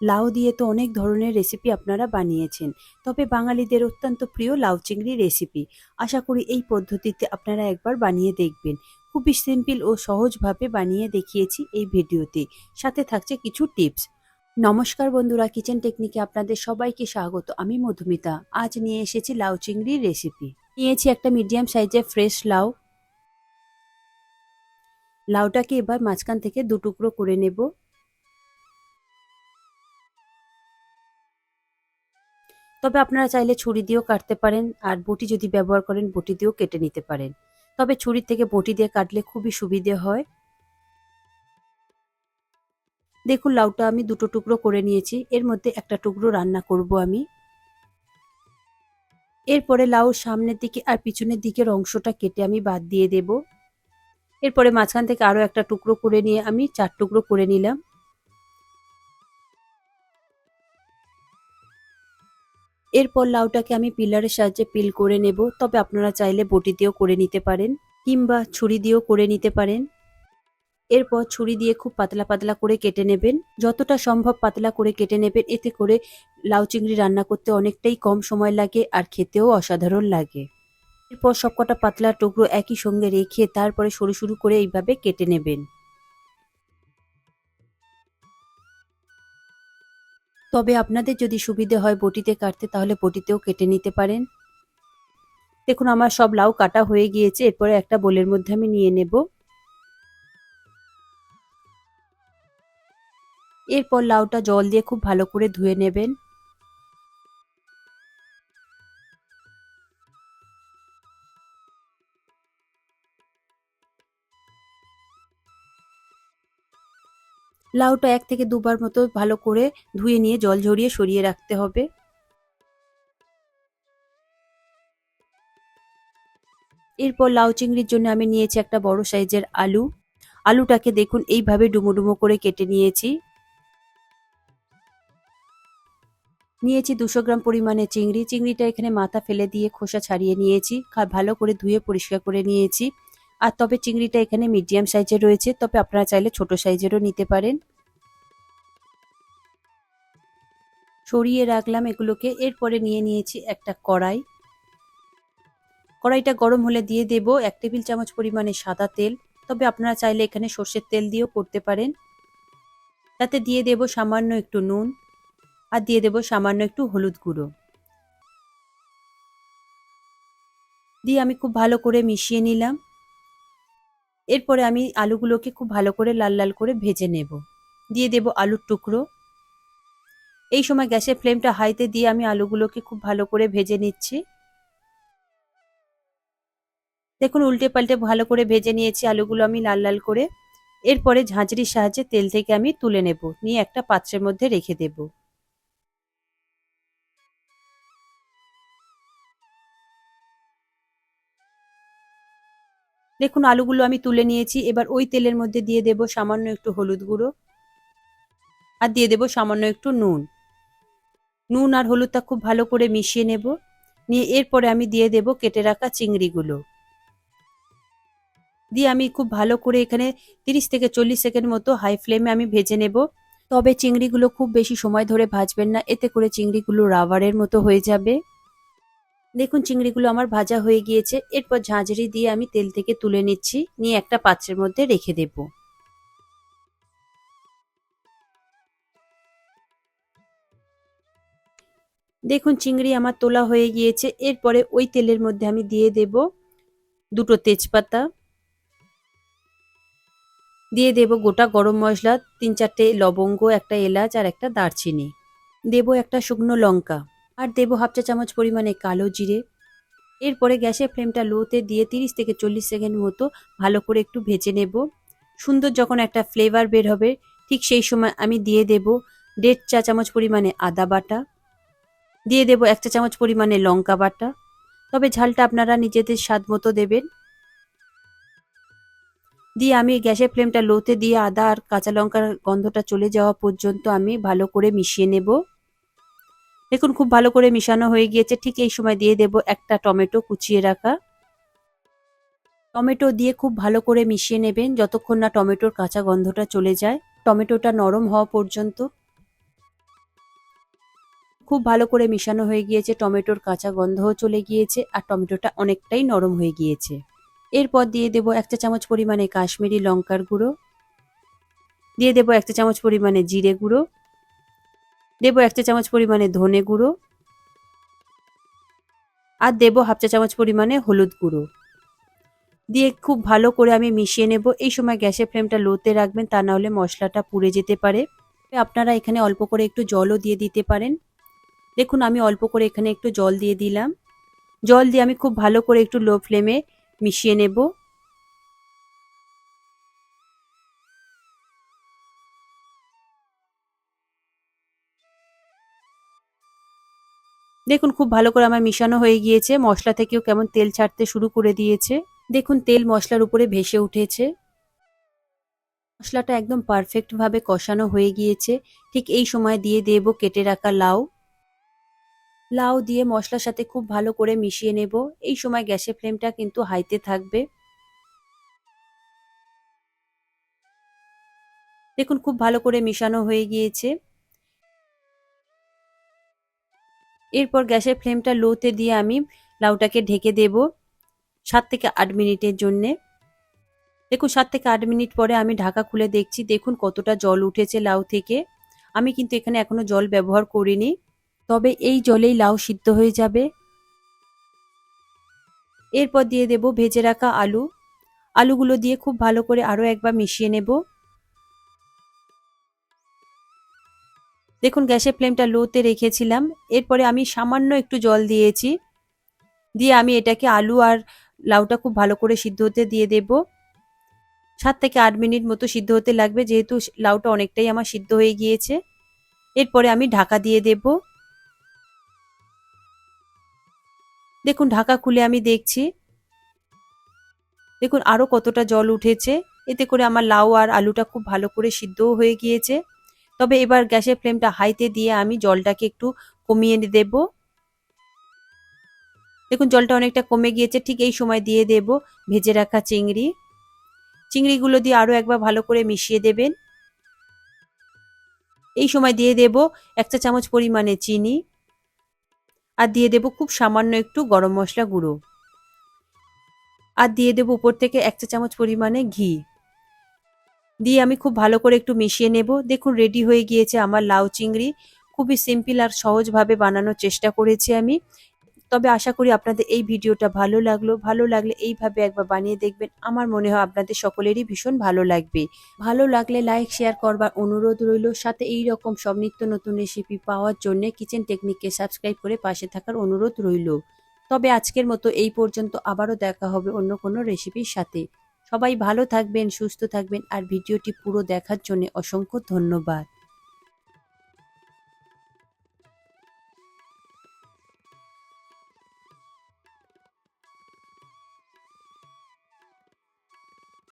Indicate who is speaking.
Speaker 1: লাউ দিয়ে তো অনেক ধরনের রেসিপি আপনারা বানিয়েছেন। তবে বাঙালিদের অত্যন্ত প্রিয় লাউ চিংড়ি রেসিপি আশা করি এই পদ্ধতিতে আপনারা একবার বানিয়ে দেখবেন। খুবই সিম্পল ও সহজভাবে বানিয়ে দেখিয়েছি এই ভিডিওতে। সাথে থাকছে কিছু টিপস নমস্কার বন্ধুরা কিচেন টেকনিকে আপনাদের সবাইকে স্বাগত। আমি মধুমিতা। আজ নিয়ে এসেছি লাউ চিংড়ির রেসিপি নিয়েছি একটা মিডিয়াম সাইজের ফ্রেশ লাউ। লাউটাকে এবার মাঝখান থেকে দু টুকরো করে নেব। তবে আপনারা চাইলে ছুরি দিয়েও কাটতে পারেন, আর বটি যদি ব্যবহার করেন, বটি দিয়েও কেটে নিতে পারেন। তবে ছুরির থেকে বটি দিয়ে কাটলে খুবই সুবিধে হয়। দেখুন, লাউটা আমি দুটো টুকরো করে নিয়েছি। এর মধ্যে একটা টুকরো রান্না করব আমি। এরপরে লাউ সামনের দিকে আর পিছনের দিকের অংশটা কেটে আমি বাদ দিয়ে দেব। এরপরে মাঝখান থেকে আরও একটা টুকরো করে নিয়ে আমি চার টুকরো করে নিলাম। এরপর লাউটাকে আমি পিলারের সাহায্যে পিল করে নেব। তবে আপনারা চাইলে বটি দিয়েও করে নিতে পারেন, কিংবা ছুরি দিয়েও করে নিতে পারেন। এরপর ছুরি দিয়ে খুব পাতলা পাতলা করে কেটে নেবেন। যতটা সম্ভব পাতলা করে কেটে নেবেন। এতে করে লাউ চিংড়ি রান্না করতে অনেকটাই কম সময় লাগে আর খেতেও অসাধারণ লাগে। এরপর সবকটা পাতলা টুকরো একই সঙ্গে রেখে তারপরে সরু সরু করে এইভাবে কেটে নেবেন। তবে আপনাদের যদি সুবিধে হয় বটিতে কাটতে, তাহলে বটিতেও কেটে নিতে পারেন। দেখুন, আমার সব লাউ কাটা হয়ে গিয়েছে। এরপরে একটা বোলের মধ্যে আমি নিয়ে নেব। এরপর লাউটা জল দিয়ে খুব ভালো করে ধুয়ে নেবেন। লাউটা এক থেকে দুবার মতো ভালো করে ধুয়ে নিয়ে জল ঝরিয়ে সরিয়ে রাখতে হবে। এরপর লাউ চিংড়ির জন্য আমি নিয়েছি একটা বড় সাইজের আলু। আলুটাকে দেখুন, এইভাবে ডুমো ডুমো করে কেটে নিয়েছি। নিয়েছি দুশো গ্রাম পরিমাণে চিংড়ি। চিংড়িটা এখানে মাথা ফেলে দিয়ে খোসা ছাড়িয়ে নিয়েছি। ভালো করে ধুয়ে পরিষ্কার করে নিয়েছি। আর তবে চিংড়িটা এখানে মিডিয়াম সাইজের রয়েছে, তবে আপনারা চাইলে ছোট সাইজেরও নিতে পারেন। সরিয়ে রাখলাম এগুলোকে, এরপরে নিয়ে নিয়েছি একটা কড়াই। কড়াইটা গরম হলে দিয়ে দেব এক টেবিল চামচ পরিমাণে সাদা তেল, তবে আপনারা চাইলে এখানে সর্ষের তেল দিয়েও করতে পারেন। তাতে দিয়ে দেব সামান্য একটু নুন, আর দিয়ে দেব সামান্য একটু হলুদ গুঁড়ো। দিয়ে আমি খুব ভালো করে মিশিয়ে নিলাম। এরপরে আমি আলুগুলোকে খুব ভালো করে লাল লাল করে ভেজে নেব। দিয়ে দেব আলুর টুকরো। এই সময় গ্যাসের ফ্লেমটা হাইতে দিয়ে আমি আলুগুলোকে খুব ভালো করে ভেজে নিচ্ছি। দেখুন, উল্টে পাল্টে ভালো করে ভেজে নিয়েছি আলুগুলো আমি লাল লাল করে। এরপরে ঝাঁঝরির সাহায্যে তেল থেকে আমি তুলে নেব। নিয়ে একটা পাত্রের মধ্যে রেখে দেব। দেখুন, আলুগুলো আমি তুলে নিয়েছি। এবার ওই তেলের মধ্যে দিয়ে দেব সামান্য একটু হলুদ গুঁড়ো। আর দিয়ে দেব সামান্য একটু নুন। নুন আর হলুদটা খুব ভালো করে মিশিয়ে নেব। নিয়ে এরপরে আমি দিয়ে দেব কেটে রাখা চিংড়িগুলো। দিয়ে আমি খুব ভালো করে এখানে তিরিশ থেকে চল্লিশ সেকেন্ড মতো হাই ফ্লেমে আমি ভেজে নেব। তবে চিংড়িগুলো খুব বেশি সময় ধরে ভাজবেন না। এতে করে চিংড়িগুলো রাবারের মতো হয়ে যাবে। দেখুন, চিংড়িগুলো আমার ভাজা হয়ে গিয়েছে। এরপর ঝাঁঝরি দিয়ে আমি তেল থেকে তুলে নিচ্ছি। নিয়ে একটা পাত্রের মধ্যে রেখে দেব। দেখুন, চিংড়ি আমার তোলা হয়ে গিয়েছে। এরপরে ওই তেলের মধ্যে আমি দিয়ে দেব দুটো তেজপাতা। দিয়ে দেব গোটা গরম মশলা, তিন চারটে লবঙ্গ, একটা এলাচ আর একটা দারচিনি। দেব একটা শুকনো লঙ্কা। আর দেবো হাফ চা চামচ পরিমাণে কালো জিরে। এরপরে গ্যাসের ফ্লেমটা লোতে দিয়ে তিরিশ থেকে চল্লিশ সেকেন্ড মতো ভালো করে একটু ভেজে নেব। সুন্দর যখন একটা ফ্লেভার বের হবে, ঠিক সেই সময় আমি দিয়ে দেব দেড় চা চামচ পরিমাণে আদা বাটা। দিয়ে দেব এক চা চামচ পরিমাণে লঙ্কা বাটা। তবে ঝালটা আপনারা নিজেদের স্বাদ মতো দেবেন। দিয়ে আমি গ্যাসের ফ্লেমটা লোতে দিয়ে আদা আর কাঁচা লঙ্কার গন্ধটা চলে যাওয়া পর্যন্ত আমি ভালো করে মিশিয়ে নেব। দেখুন, খুব ভালো করে মিশানো হয়ে গিয়েছে। ঠিক এই সময় দিয়ে দেব একটা টমেটো কুচিয়ে রাখা। টমেটো দিয়ে খুব ভালো করে মিশিয়ে নেবেন যতক্ষণ না টমেটোর কাঁচা গন্ধটা চলে যায়। টমেটোটা নরম হওয়া পর্যন্ত খুব ভালো করে মিশানো হয়ে গিয়েছে। টমেটোর কাঁচা গন্ধও চলে গিয়েছে আর টমেটোটা অনেকটাই নরম হয়ে গিয়েছে। এরপর দিয়ে দেবো এক চা চামচ পরিমাণে কাশ্মীরি লঙ্কার গুঁড়ো। দিয়ে দেবো এক চা চামচ পরিমাণে জিরে গুঁড়ো। দেবো এক চা চামচ পরিমাণে ধনে গুঁড়ো আর দেবো হাফ চা চামচ পরিমাণে হলুদ গুঁড়ো। দিয়ে খুব ভালো করে আমি মিশিয়ে নেব। এই সময় গ্যাসের ফ্লেমটা লোতে রাখবেন, তা না হলে মশলাটা পুড়ে যেতে পারে। আপনারা এখানে অল্প করে একটু জলও দিয়ে দিতে পারেন। দেখুন, আমি অল্প করে এখানে একটু জল দিয়ে দিলাম। জল দিয়ে আমি খুব ভালো করে একটু লো ফ্লেমে মিশিয়ে নেব। দেখুন, খুব ভালো করে আমার মিশানো হয়ে গিয়েছে। মশলা থেকেও কেমন তেল ছাড়তে শুরু করে দিয়েছে। দেখুন, তেল মশলার উপরে ভেসে উঠেছে। মশলাটা একদম পারফেক্টভাবে কষানো হয়ে গিয়েছে। ঠিক এই সময় দিয়ে দেব কেটে রাখা লাউ। লাউ দিয়ে মশলার সাথে খুব ভালো করে মিশিয়ে নেব। এই সময় গ্যাসের ফ্লেমটা কিন্তু হাইতে থাকবে। দেখুন, খুব ভালো করে মিশানো হয়ে গিয়েছে। এরপর গ্যাসের ফ্লেমটা লোতে দিয়ে আমি লাউটাকে ঢেকে দেব সাত থেকে আট মিনিটের জন্যে। দেখুন, সাত থেকে আট মিনিট পরে আমি ঢাকা খুলে দেখছি, দেখুন কতটা জল উঠেছে লাউ থেকে। আমি কিন্তু এখানে এখনও জল ব্যবহার করিনি, তবে এই জলেই লাউ সিদ্ধ হয়ে যাবে। এরপর দিয়ে দেব ভেজে রাখা আলু। আলুগুলো দিয়ে খুব ভালো করে আরও একবার মিশিয়ে নেব। দেখুন, গ্যাসের ফ্লেমটা লোতে রেখেছিলাম। এরপরে আমি সামান্য একটু জল দিয়েছি। দিয়ে আমি এটাকে আলু আর লাউটা খুব ভালো করে সিদ্ধ হতে দিয়ে দেব। সাত থেকে আট মিনিট মতো সিদ্ধ হতে লাগবে, যেহেতু লাউটা অনেকটাই আমার সিদ্ধ হয়ে গিয়েছে। এরপরে আমি ঢাকা দিয়ে দেব। দেখুন, ঢাকা খুলে আমি দেখছি। দেখুন আরও কতটা জল উঠেছে। এতে করে আমার লাউ আর আলুটা খুব ভালো করে সিদ্ধও হয়ে গিয়েছে। তবে এবার গ্যাসের ফ্লেমটা হাইতে দিয়ে আমি জলটাকে একটু কমিয়ে দেব। দেখুন, জলটা অনেকটা কমে গিয়েছে, ঠিক এই সময় দিয়ে দেব ভেজে রাখা চিংড়ি। চিংড়িগুলো দিয়ে আরও একবার ভালো করে মিশিয়ে দেবেন। এই সময় দিয়ে দেব এক চা চামচ পরিমাণে চিনি আর দিয়ে দেব খুব সামান্য একটু গরম মশলা গুঁড়ো। আর দিয়ে দেব উপর থেকে এক চা চামচ পরিমাণে ঘি। দিয়ে আমি খুব ভালো করে একটু মিশিয়ে নেব। দেখুন রেডি হয়ে গিয়েছে আমার লাউ চিংড়ি। খুবই সিম্পল আর সহজভাবে বানানোর চেষ্টা করেছি আমি। তবে আশা করি আপনাদের এই ভিডিওটা ভালো লাগল। ভালো লাগলে এইভাবে একবার বানিয়ে দেখবেন। আমার মনে হয় আপনাদের সকলেরই ভীষণ ভালো লাগবে। ভালো লাগলে লাইক শেয়ার করবার অনুরোধ রইল। সাথে এই রকম সব নিত্য নতুন রেসিপি পাওয়ার জন্য কিচেন টেকনিককে সাবস্ক্রাইব করে পাশে থাকার অনুরোধ রইল। তবে আজকের মতো এই পর্যন্ত আবারও দেখা হবে অন্য কোনো রেসিপির সাথে। সবাই ভালো থাকবেন সুস্থ থাকবেন আর ভিডিওটি পুরো দেখার জন্য অসংখ্য ধন্যবাদ।